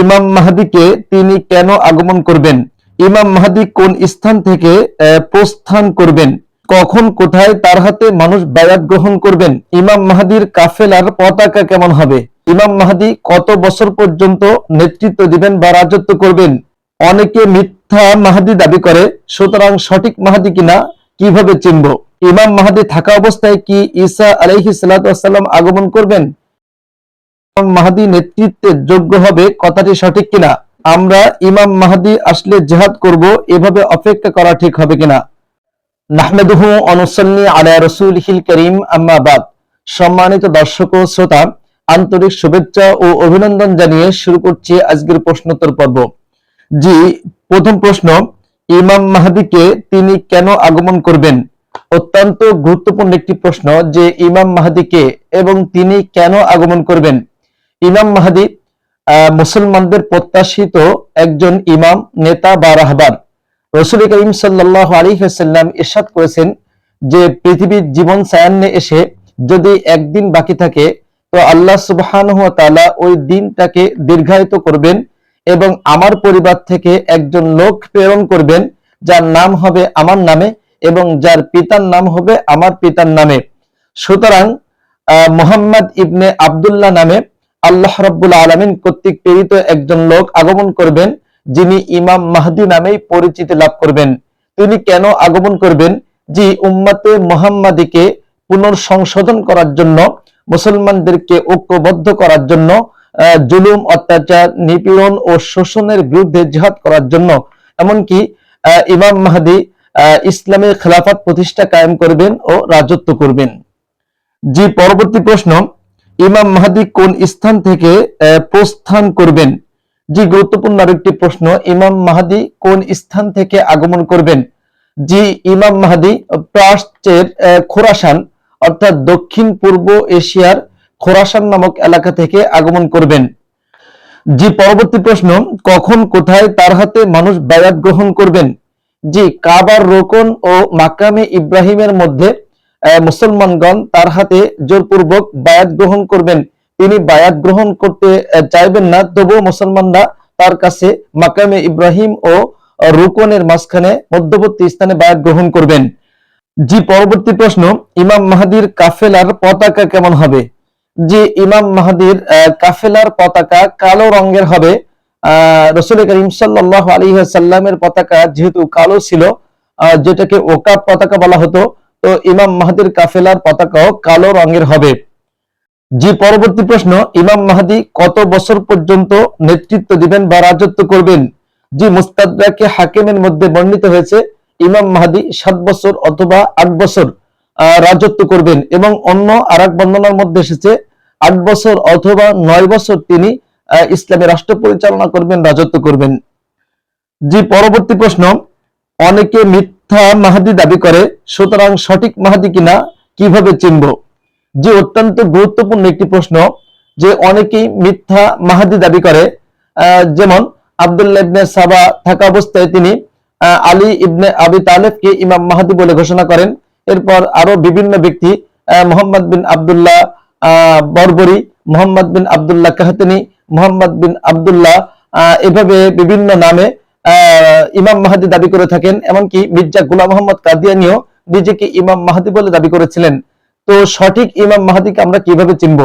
ইমাম মাহাদিকে তিনি কেন আগমন করবেন? ইমাম মাহাদি কোন স্থান থেকে প্রস্থান করবেন? কখন, কোথায়, তার হাতে মানুষ বায়াত গ্রহণ করবেন? ইমাম মাহাদির কাফেলার পতাকা কেমন হবে? ইমাম মাহাদি কত বছর পর্যন্ত নেতৃত্ব দিবেন বা রাজত্ব করবেন? অনেকে মিথ্যা মাহাদি দাবি করে, সুতরাং সঠিক মাহাদি কিনা কীভাবে চিনব? ইমাম মাহাদি থাকা অবস্থায় কি ঈসা আলাইহি আগমন করবেন? ইমাম মাহাদি নেতৃত্বের যোগ্য হবে, কথাটি সঠিক কিনা? আমরা ইমাম মাহাদি আসলে জেহাদ করব, এভাবে অপেক্ষা করা ঠিক হবে কিনা? নাহমেদুহু অনুসন্নি আলা রসুলহিল করিম আম্মাবাদ সম্মানিত দর্শক ও শ্রোতা, আন্তরিক শুভেচ্ছা ও অভিনন্দন জানিয়ে শুরু করছি আজকের প্রশ্নোত্তর পর্ব। জি, প্রথম প্রশ্ন, ইমাম মাহাদিকে তিনি কেন আগমন করবেন? অত্যন্ত গুরুত্বপূর্ণ একটি প্রশ্ন যে ইমাম মাহাদিকে এবং তিনি কেন আগমন করবেন? ইমাম মাহাদি মুসলমানদের প্রত্যাশিত একজন ইমাম, নেতা বা রাহবার রসুল করিম সাল্লাহ আলী হাসাল্লাম ইরশাদ করেছেন যে, পৃথিবীর জীবন সায়ান্নে এসে যদি একদিন বাকি থাকে, তো আল্লাহ সুবহান ওই দিনটাকে দীর্ঘায়িত করবেন এবং আমার পরিবার থেকে একজন লোক প্রেরণ করবেন, যার নাম হবে আমার নামে এবং যার পিতার নাম হবে আমার পিতার নামে। সুতরাং মোহাম্মদ ইবনে আবদুল্লাহ নামে আল্লাহ রব্বুল আলমিন কর্তৃক প্রেরিত একজন লোক আগমন করবেন, যিনি ইমাম মাহদি নামেই পরিচিতি লাভ করবেন। তিনি কেন আগমন করবেন? যে উম্মাতে মোহাম্মদীকে পুনর্সংশোধন করার জন্য, মুসলমানদেরকে ঐক্যবদ্ধ করার জন্য জুলুম, অত্যাচার, নিপীড়ন ও শোষণের বিরুদ্ধে জিহাদ করার জন্য। এমনকি ইমাম মাহাদি ইসলামের খেলাফত প্রতিষ্ঠা কায়েম করবেন ও রাজত্ব করবেন। জি, পরবর্তী প্রশ্ন। ইমাম মাহাদি কোন স্থান থেকে প্রস্থান করবেন? জি, গুরুত্বপূর্ণ আরেকটি প্রশ্ন, ইমাম মাহাদি কোন স্থান থেকে আগমন করবেন? জি, ইমাম মাহাদি প্রাচ্যের খোরাসান, অর্থাৎ দক্ষিণ পূর্ব এশিয়ার খোরাসান নামক এলাকা থেকে আগমন করবেন। জি, পরবর্তী প্রশ্ন, কখন, কোথায়, তার হাতে মানুষ বায়াত গ্রহণ করবেন? জি, কাবার রোকন ও মাকামে ইব্রাহিমের মধ্যে মুসলমানগণ তার হাতে জোরপূর্বক বায়াত গ্রহণ করবেন। তিনি বায়াত গ্রহণ করতে চাইবেন না। তবুও মুসলমানরা তার কাছে মাকামে ইব্রাহিম ও রুকনের মাঝখানে মধ্যবর্তী স্থানে বায়াত গ্রহণ করবেন। জি, পরবর্তী প্রশ্ন, ইমাম মাহাদির কাফেলার পতাকা কেমন হবে? যে ইমাম মাহাদির কাফেলার পতাকা কালো রঙের হবে। রসুল করিম সাল্লাহ আলী সাল্লামের পতাকা যেহেতু কালো ছিল যেটাকে ওকাব পতাকা বলা হতো তো ইমাম মাহাদির কাফেলার পতাকাও কালো রঙের হবে। জি, পরবর্তী প্রশ্ন, ইমাম মাহাদি কত বছর পর্যন্ত নেতৃত্ব দিবেন বা রাজত্ব করবেন? জি মুস্তাদাকে হাকিমের মধ্যে বর্ণিত হয়েছে, ইমাম মাহাদি সাত বছর অথবা আট বছর রাজত্ব করবেন এবং অন্য আর এক বর্ণনার মধ্যে এসেছে, আট বছর অথবা নয় বছর তিনি ইসলামী রাষ্ট্র পরিচালনা করবেন, রাজত্ব করবেন। জি, পরবর্তী প্রশ্ন, অনেকে মিথ্যা মাহাদি দাবি করে, সুতরাং সঠিক মাহাদি কিনা কীভাবে চিনব? যে অত্যন্ত গুরুত্বপূর্ণ একটি প্রশ্ন যে অনেকেই মিথ্যা মাহাদি দাবি করে। যেমন আব্দুল্লাহ ইবনে সাবা থাকা অবস্থায় তিনি আলী ইবনে আবি তালেবকে ইমাম মাহাদি বলে ঘোষণা করেন। এরপর আরও বিভিন্ন ব্যক্তি মোহাম্মদ বিন আব্দুল্লাহ বরবরি, মোহাম্মদ বিন আব্দুল্লাহ কাহাতিনি, মোহাম্মদ বিন আব্দুল্লাহ এভাবে বিভিন্ন নামে ইমাম মাহাদি দাবি করে থাকেন, এমনকি মির্জা গুলাম মোহাম্মদ কাদিয়ানিও নিজেকে ইমাম মাহাদি বলে দাবি করেছিলেন। তো সঠিক ইমাম মাহাদিকে আমরা কীভাবে চিনব?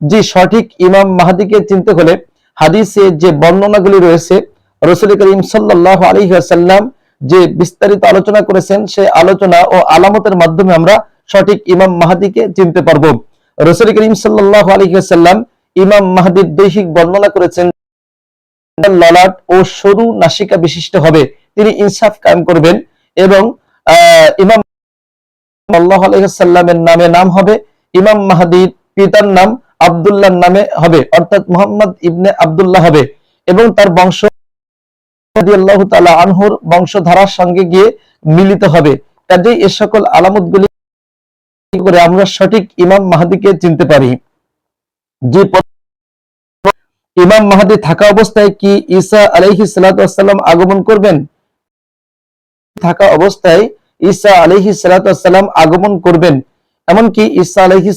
যে সঠিক ইমাম মাহাদিকে চিনতে হলে হাদিসে যে বর্ণনাগুলি রয়েছে, রসুল করিম সাল্লাহ আলী সাল্লাম যে বিস্তারিত আলোচনা করেছেন সেই আলোচনা ও আলামতের মাধ্যমে আমরা সঠিক ইমাম মাহাদিকে চিনতে পারব। রসুল করিম সাল্লাহ আলী সাল্লাম ইমাম মাহাদির দৈহিক বর্ণনা করেছেন। ললাট ও সরু নাসিকা বিশিষ্ট হবে। তিনি ইনসাফ কায়েম করবেন এবং ইমাম আল্লাহ নামে নাম হবে, ইমাম মাহাদির পিতার নাম নামে হবে, অর্থাৎ মোহাম্মদ ইবনে হবে। এবং তার বংশ রাদিয়াল্লাহু তাআলা আনহুর বংশধারার সঙ্গে গিয়ে মিলিত হবে। কাজেই এ সকল আলামতগুলি করে আমরা সঠিক ইমাম মাহাদিকে চিনতে পারি। যে ইমাম মাহাদি থাকা অবস্থায় কি ঈসা আলাইহি সালাম আগমন করবেন? থাকা অবস্থায় ঈসা আলাইহি সালাম আগমন করবেন। এমনকি ঈসা আলাইহি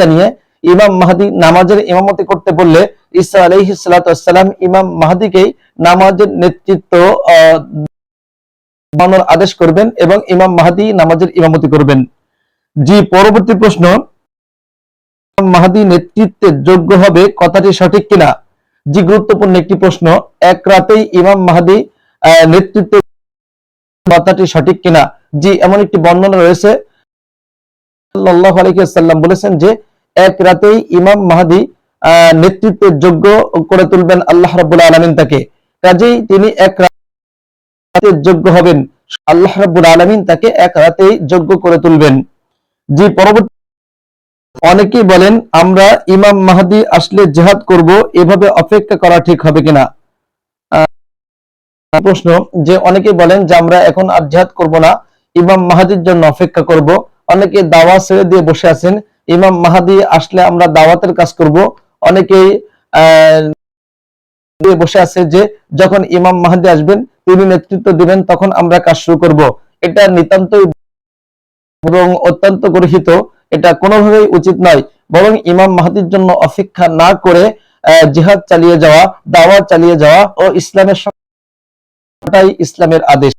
জানিয়ে ইমাম মাহাদি নামাজের ইমামতি করতে বললে ঈসা আলাইহিস সালাম ইমাম মাহাদিকে নামাজের নেতৃত্ব আদেশ করবেন এবং ইমাম মাহাদি নামাজের ইমামতি করবেন। জি, পরবর্তী প্রশ্ন। মাহাদি নেতৃত্বের যোগ্য হবে? কথাটি সঠিক কিনা? জি গুরুত্বপূর্ণ একটি প্রশ্ন। এক রাতেই ইমাম মাহাদি নেতৃত্বে কথাটি সঠিক কিনা? জি এমন একটি বর্ণনা রয়েছে। সাল্লাল্লাহু আলাইহি বলেছেন যে এক রাতেই ইমাম মাহাদি আহ, নেতৃত্বের যোগ্য করে তুলবেন আল্লাহ রাব্বুল আলামিন তাকে। কাজেই তিনি এক রাতে যোগ্য হবেন। আল্লাহ রাব্বুল আলামিন তাকে এক রাতেই যোগ্য করে তুলবেন। জি পরবর্তী অনেকেই বলেন, আমরা ইমাম মাহাদি আসলে জেহাদ করব, এভাবে অপেক্ষা করা ঠিক হবে কিনা? প্রশ্ন, যে অনেকেই বলেন যে আমরা এখন আর জেহাদ করব না, ইমাম মাহাদির জন্য অপেক্ষা করব। অনেকে দাওয়া ছেড়ে দিয়ে বসে আছেন, ইমাম মাহাদি আসলে আমরা দাওয়াতের কাজ করব। অনেকেই দিয়ে বসে আছে যে যখন ইমাম মাহাদি আসবেন, তিনি নেতৃত্ব দিবেন, তখন আমরা কাজ শুরু করব। এটা নিতান্তই এবং অত্যন্ত গর্হিত, এটা কোনোভাবেই উচিত নয়। বরং ইমাম মাহাদির জন্য অপেক্ষা না করে জিহাদ চালিয়ে যাওয়া দাওয়া চালিয়ে যাওয়া ও ইসলামের ইসলামের আদেশ।